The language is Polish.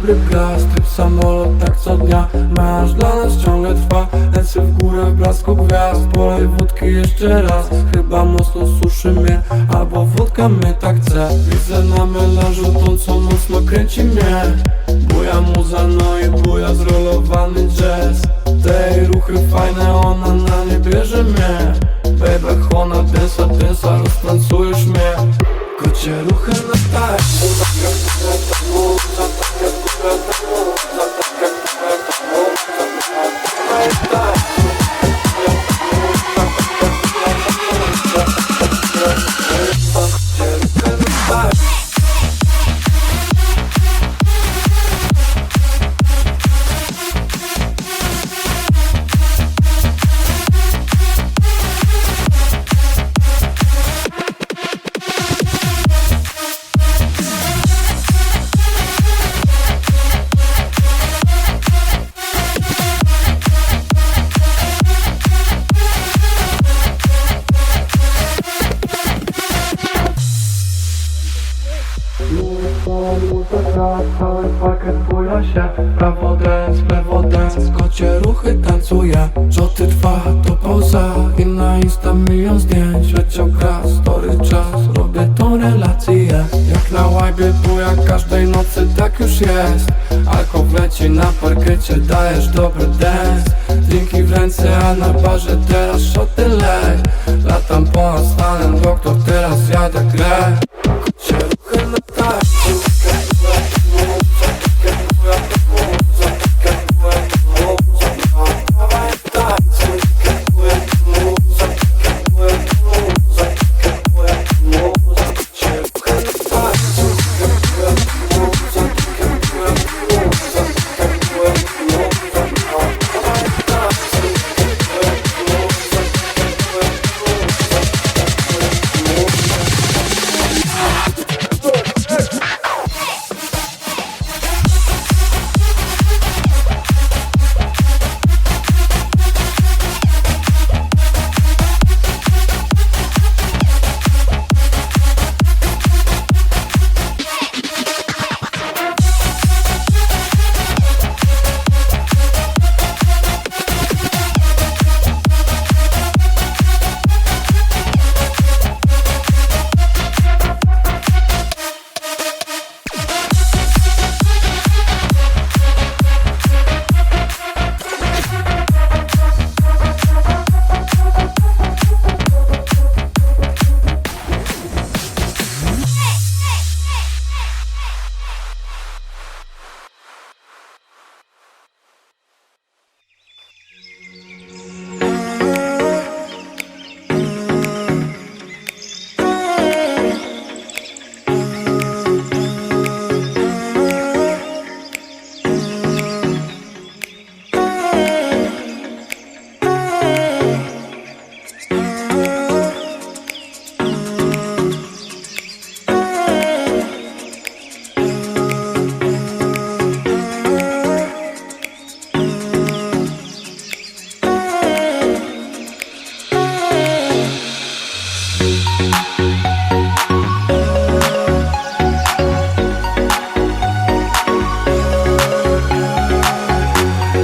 dobry Typ samolot tak co dnia. Masz dla nas ciągle trwa Lecę w górę w blasku gwiazd. Polej wódki jeszcze raz Chyba mocno suszy mnie Albo wódka mnie tak chce. Widzę na melanżu tą co mocno kręci mnie. Buja muza no i buja zrolowany jazz. Tej ruchy fajne ona na nie bierze mnie. Baby chłona densa densa roztancujesz mnie. Kocie ruchy Bye. Cały pakiet buja się Prawo dance, dance Kocie ruchy tancuje Rzoty trwa, to pauza I na insta milion zdjęć Leciał gra, story czas Robię tą relację Jak na łajbie buja każdej nocy Tak już jest Alkohol leci na parkiecie Dajesz dobry dance Drinki w ręce, a na barze teraz szoty lej Latam ponad stanem Doktor, teraz jadę grę